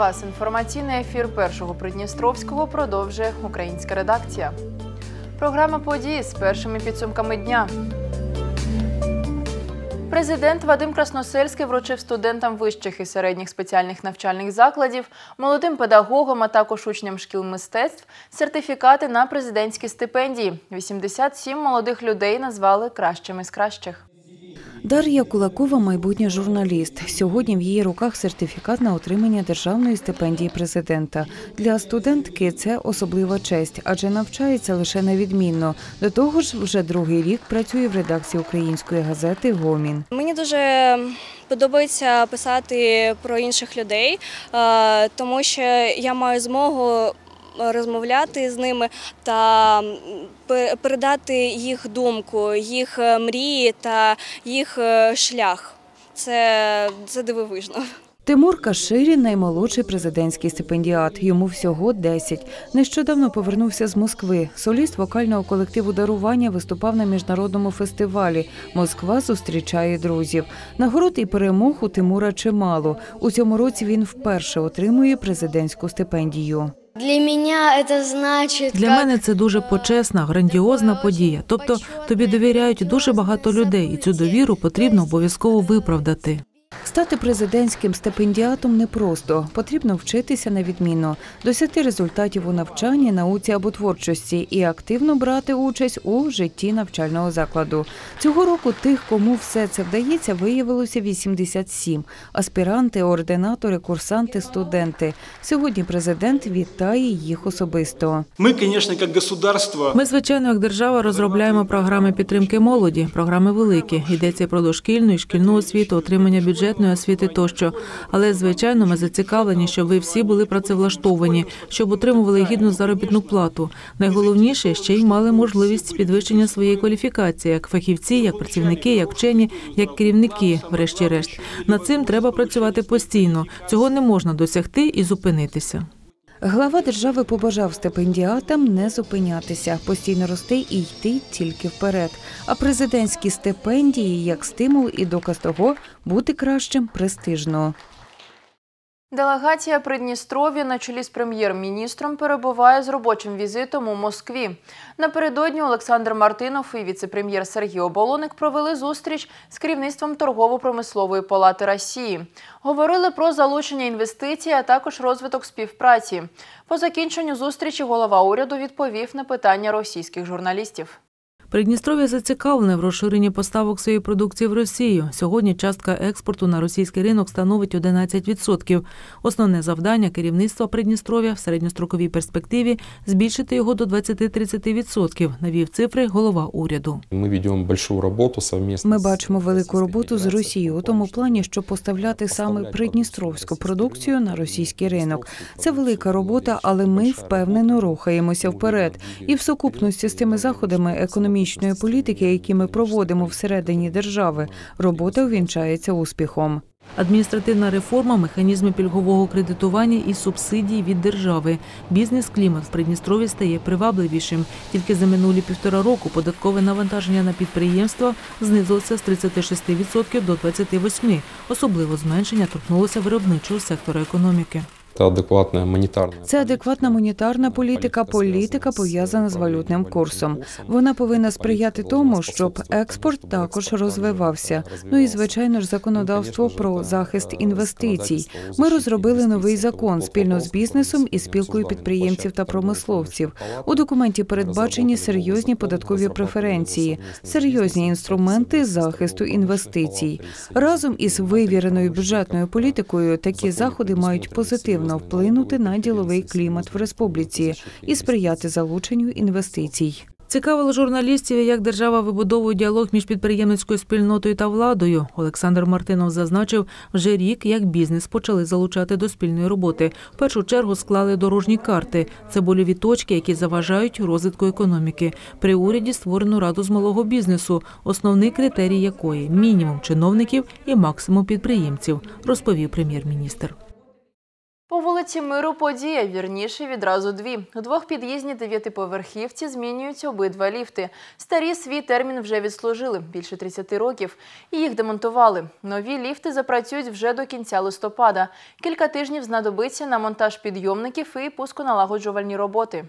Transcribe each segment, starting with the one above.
Вас! Інформаційний ефір першого Придністровського продовжує українська редакція. Програма події з першими підсумками дня. Президент Вадим Красносельський вручив студентам вищих і середніх спеціальних навчальних закладів, молодим педагогам, а також учням шкіл мистецтв сертифікати на президентські стипендії. 87 молодих людей назвали кращими з кращих. Дар'я Кулакова – майбутній журналіст. Сьогодні в її руках сертифікат на отримання державної стипендії президента. Для студентки це особлива честь, адже навчається лише невідмінно. До того ж, вже другий рік працює в редакції української газети Гомін. Мені дуже подобається писати про інших людей, тому що я маю змогу розмовляти з ними та передати їх думку, їх е, мрії та їх е, шлях. Це, це дивовижно. Тимур Каширі – наймолодший президентський стипендіат. Йому всього 10. Нещодавно повернувся з Москви. Соліст вокального колективу «Дарування» виступав на міжнародному фестивалі. Москва зустрічає друзів. Нагород і перемог у Тимура чимало. У цьому році він вперше отримує президентську стипендію. Для меня це значить Для мене це дуже почесна, грандіозна подія. Тобто тобі довіряють дуже багато людей, і цю довіру потрібно обов'язково виправдати. Стати президентським стипендіатом непросто. Потрібно вчитися на відмінно, досягти результатів у навчанні, науці або творчості і активно брати участь у житті навчального закладу. Цього року тих, кому все це вдається, виявилося 87. Аспіранти, ординатори, курсанти, студенти. Сьогодні президент вітає їх особисто. Мы, конечно, как государство, Ми, звичайно, як держава розробляємо програми підтримки молоді, програми великі. Йдеться про дошкільну і шкільну освіту, отримання бюджетної освіти тощо. Але звичайно, ми зацікавлені, щоб ви всі були працевлаштовані, щоб отримували гідну заробітну плату. Найголовніше ще й мали можливість підвищення своєї кваліфікації як фахівці, як працівники, як вчені, як керівники. Врешті-решт, над цим треба працювати постійно. Цього не можна досягти і зупинитися. Глава держави побажав стипендіатам не зупинятися, постійно рости і йти тільки вперед. А президентські стипендії як стимул і доказ того бути кращим престижно. Делегація Придністров'я на чолі з прем'єр-міністром перебуває з робочим візитом у Москві. Напередодні Олександр Мартинов і віце-прем'єр Сергій Оболоник провели зустріч з керівництвом торгово-промислової палати Росії. Говорили про залучення інвестицій, а також розвиток співпраці. По закінченню зустрічі голова уряду відповів на питання російських журналістів. Придністров'я зацікавлене в розширенні поставок своєї продукції в Росію. Сьогодні частка експорту на російський ринок становить 11%. Основне завдання керівництва Придністров'я в середньостроковій перспективі збільшити його до 20-30%, навів цифри голова уряду. Мы ведем большую работу совместно. Ми бачимо велику роботу з Росією у тому плані, щоб поставляти саме придністровську продукцію на російський ринок. Це велика робота, але ми впевнено рухаємося вперед. І в сукупності з тими заходами економічної політики, які ми проводимо всередині держави, робота увінчається успіхом. Адміністративна реформа, механізми пільгового кредитування і субсидій від держави. Бізнес-клімат в Придністрові стає привабливішим. Тільки за минулі півтора року податкове навантаження на підприємства знизилося з 36% до 28%. Особливо зменшення торкнулося виробничого сектора економіки. Это адекватная монетарная. Це адекватна монетарна політика, політика пов'язана з валютним курсом. Вона повинна сприяти тому, щоб експорт також розвивався. Ну і звичайно ж законодавство про захист інвестицій. Ми розробили новий закон спільно з бізнесом і спілкою підприємців та промисловців. У документі передбачені серйозні податкові преференції, серйозні інструменти захисту інвестицій. Разом із вивіреною бюджетною політикою такі заходи мають позитивно вплинути на діловий клімат в республіці і сприяти залученню інвестицій. Цікавило журналістів, як держава вибудовує діалог між підприємницькою спільнотою та владою. Олександр Мартинов зазначив, вже рік як бізнес почали залучати до спільної роботи. В першу чергу склали дорожні карти. Це больові точки, які заважають розвитку економіки. При уряді створено раду з малого бізнесу, основний критерій якої мінімум чиновників і максимум підприємців, розповів прем'єр-міністр. По вулиці Миру подія, вірніше відразу дві. У двох під'їзній дев'ятиповерхівці змінюються обидва ліфти. Старі свій термін вже відслужили – більше 30 років. І їх демонтували. Нові ліфти запрацюють вже до кінця листопада. Кілька тижнів знадобиться на монтаж підйомників і пусконалагоджувальні роботи.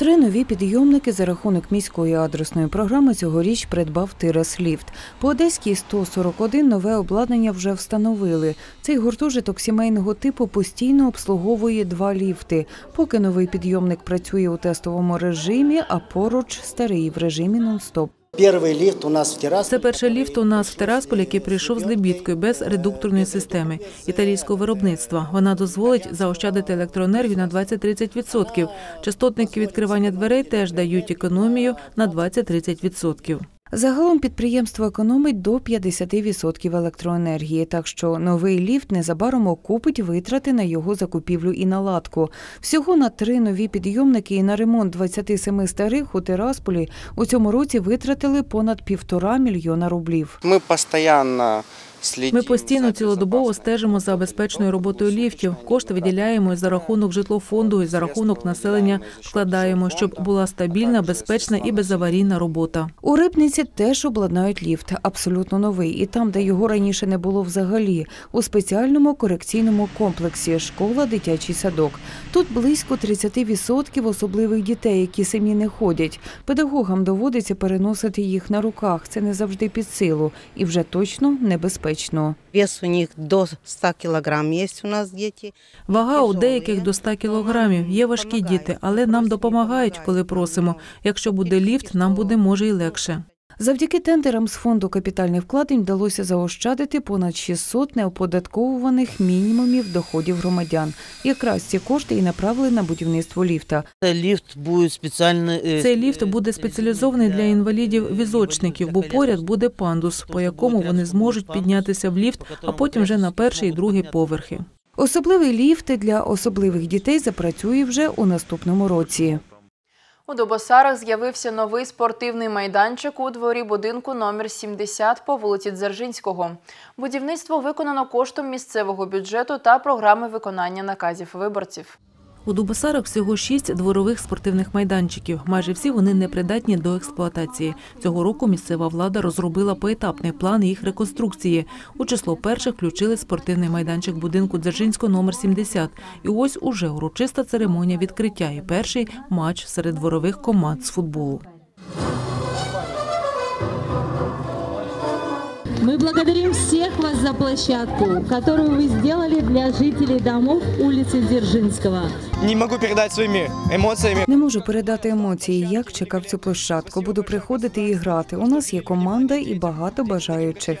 Три нові підйомники за рахунок міської адресної програми цьогоріч придбав Тирас Ліфт. По Одеській 141 нове обладнання вже встановили. Цей гуртожиток сімейного типу постійно обслуговує два ліфти. Поки новий підйомник працює у тестовому режимі, а поруч старий в режимі нон-стоп. Первый ліфт у нас в террасе. Це перший ліфт у нас в Терасполі, який прийшов з лебідкою без редукторної системи італійського виробництва. Вона дозволить заощадити електроенергію на 20-30%. Частотники відкривання дверей теж дають економію на 20-30%. Загалом підприємство економить до 50% електроенергії, так що новий ліфт незабаром окупить витрати на його закупівлю і наладку. Всього на три нові підйомники і на ремонт 27 старих у Тирасполі у цьому році витратили понад півтора мільйона рублів. Ми следим. Ми постійно цілодобово стежимо за безпечною роботою ліфтів. Кошти виділяємо і за рахунок житлофонду, і за рахунок населення вкладаємо, щоб була стабільна, безпечна і безаварійна робота. У Рибниці теж обладнають ліфт, абсолютно новий, і там, де його раніше не було взагалі, у спеціальному корекційному комплексі школа, дитячий садок. Тут близько 30% особливих дітей, які самі не ходять. Педагогам доводиться переносити їх на руках. Це не завжди під силу і вже точно небезпечно. Вес у них до 100 килограмм є у нас діти. Вага у деяких до 100 кілограмів. Є важкі діти, але нам допомагають, коли просимо. Якщо буде ліфт, нам буде може й легше. Завдяки тендерам з фонду капітальних вкладень вдалося заощадити понад 600 неоподатковуваних мінімумів доходів громадян. Якраз ці кошти і направили на будівництво ліфта. Лифт будет специально... э, Цей ліфт буде спеціалізований для інвалідів-візочників, бо поряд буде пандус, по якому вони зможуть піднятися в ліфт, а потім вже на перший і другий поверхи. Особливий ліфт для особливих дітей запрацює вже у наступному році. У Добосарах з'явився новий спортивний майданчик у дворі будинку номер 70 по вулиці Дзержинського. Будівництво виконано коштом місцевого бюджету та програми виконання наказів виборців. У Дубосарах всього шість дворових спортивних майданчиків. Майже всі вони непридатні до експлуатації. Цього року місцева влада розробила поетапний план їх реконструкції. У число перших включили спортивний майданчик будинку Дзержинського номер 70. І ось уже урочиста церемонія відкриття і перший матч серед дворових команд з футболу. Мы благодарим всех вас за площадку, которую вы сделали для жителей домов улицы Дзержинского. Не могу передать своими эмоциями. Не можу передати емоції, як чекав цю площадку. Буду приходити і грати. У нас є команда і багато бажаючих.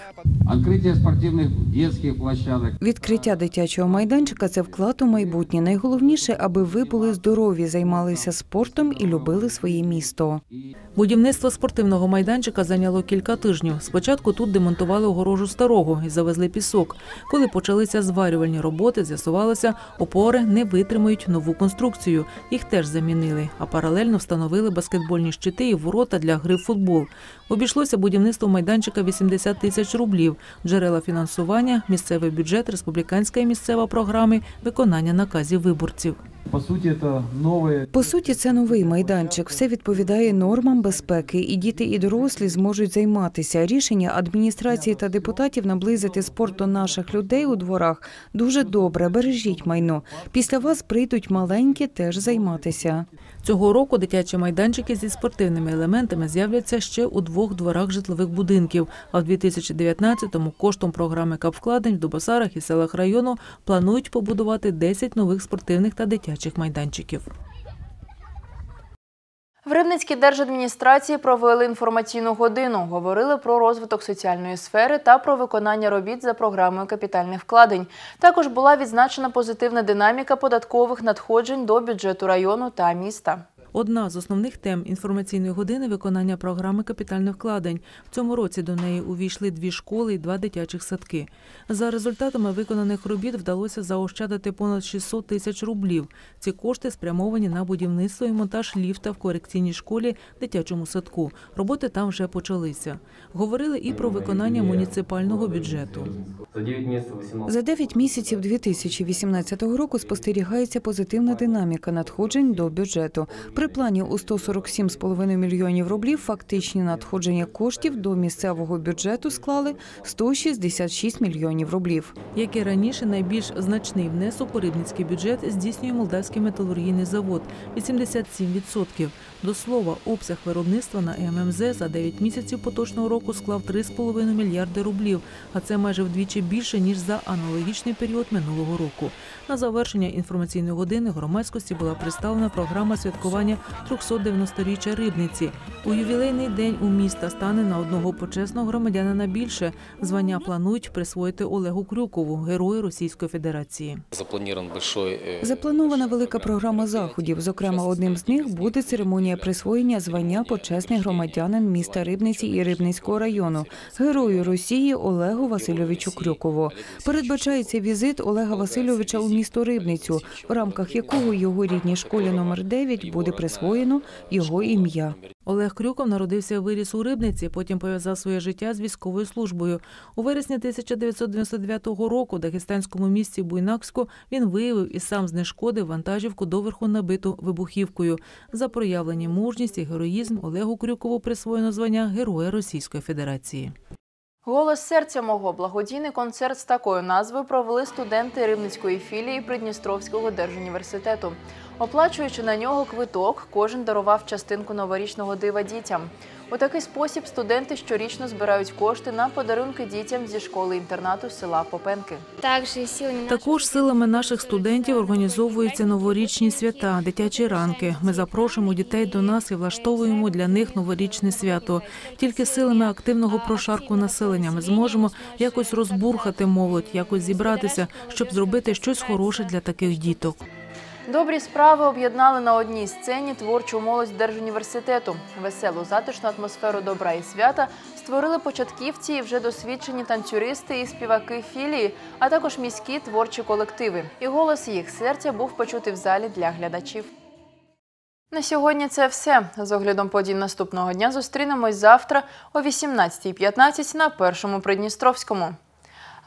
Открытие спортивных детских площадок. Відкриття дитячого майданчика це вклад у майбутнє. Найголовніше, аби ви були здорові, займалися спортом і любили своє місто. Будівництво спортивного майданчика зайняло кілька тижнів. Спочатку тут демонтували огорожу старого і завезли пісок. Коли почалися зварювальні роботи, з'ясувалося, опори не витримають нову конструкцію. Їх теж замінили, а паралельно встановили баскетбольні щити і ворота для гри в футбол. Обійшлося будівництво майданчика 80 тисяч рублів. Джерела фінансування, місцевий бюджет, республіканська і місцева програми, виконання наказів виборців. По суті, це новий майданчик. Все відповідає нормам безпеки, і діти, і дорослі зможуть займатися. Рішення адміністрації та депутатів наблизити спорт до наших людей у дворах дуже добре. Бережіть майно. Після вас прийдуть маленькі теж займатися. Цього року дитячі майданчики зі спортивними елементами з'являться ще у двох дворах житлових будинків. А в 2019-му коштом програми капвкладень в Дубосарах і селах району планують побудувати 10 нових спортивних та дитячих майданчиків. В Рибницькій держадміністрації провели інформаційну годину. Говорили про розвиток соціальної сфери та про виконання робіт за програмою капітальних вкладень. Також була відзначена позитивна динаміка податкових надходжень до бюджету району та міста. Одна з основних тем інформаційної години виконання програми капітальних вкладень. В цьому році до неї увійшли дві школи і два дитячих садки. За результатами виконаних робіт вдалося заощадити понад 600 тисяч рублів. Ці кошти спрямовані на будівництво і монтаж ліфта в корекційній школі, дитячому садку. Роботи там вже почалися. Говорили і про виконання муніципального бюджету. За 9 місяців 2018 року спостерігається позитивна динаміка надходжень до бюджету. При плані у 147,5 мільйонів рублів фактичні надходження коштів до місцевого бюджету склали 166 мільйонів рублів. Як і раніше, найбільш значний внесок у рибницький бюджет здійснює Молдавський металургійний завод – 87%. До слова, обсяг виробництва на ММЗ за 9 місяців поточного року склав 3,5 мільярди рублів, а це майже вдвічі більше, ніж за аналогічний період минулого року. На завершення інформаційної години громадськості була представлена програма святкування 390-річчя Рибниці. У ювілейний день у міста стане на одного почесного громадянина більше. Звання планують присвоїти Олегу Крюкову, герою Російської Федерації. Запланована велика програма заходів. Зокрема, одним з них буде церемонія присвоєння звання почесний громадянин міста Рибниці і Рибницького району, герою Росії Олегу Васильовичу Крюкову. Передбачається візит Олега Васильовича у місто Рибницю, в рамках якого його рідній школі номер 9 буде присвоєно його ім'я. Олег Крюков народився і виріс у Рибниці, потім пов'язав своє життя з військовою службою. У вересні 1999 року в дагестанському місті Буйнакську він виявив і сам знешкодив вантажівку доверху набиту вибухівкою. За проявлені мужність і героїзм Олегу Крюкову присвоєно звання Героя Російської Федерації. Голос серця мого благодійний концерт з такою назвою провели студенти Римницької філії Придністровського держуніверситету. Оплачуючи на нього квиток, кожен дарував частинку новорічного дива дітям. У такий спосіб студенти щорічно збирають кошти на подарунки дітям зі школи інтернату села Попенки. Також силами наших студентів організовуються новорічні свята, дитячі ранки. Ми запрошуємо дітей до нас і влаштовуємо для них новорічне свято. Тільки силами активного прошарку населення ми зможемо якось розбурхати молодь, якось зібратися, щоб зробити щось хороше для таких діток. Добрі справи об'єднали на одній сцені творчу молодь Держуніверситету. Веселу затишну атмосферу добра і свята створили початківці і вже досвідчені танцюристи і співаки філії, а також міські творчі колективи. І голос їх серця був почутий в залі для глядачів. На сьогодні це все. З оглядом подій наступного дня зустрінемось завтра о 18.15 на першому Придністровському.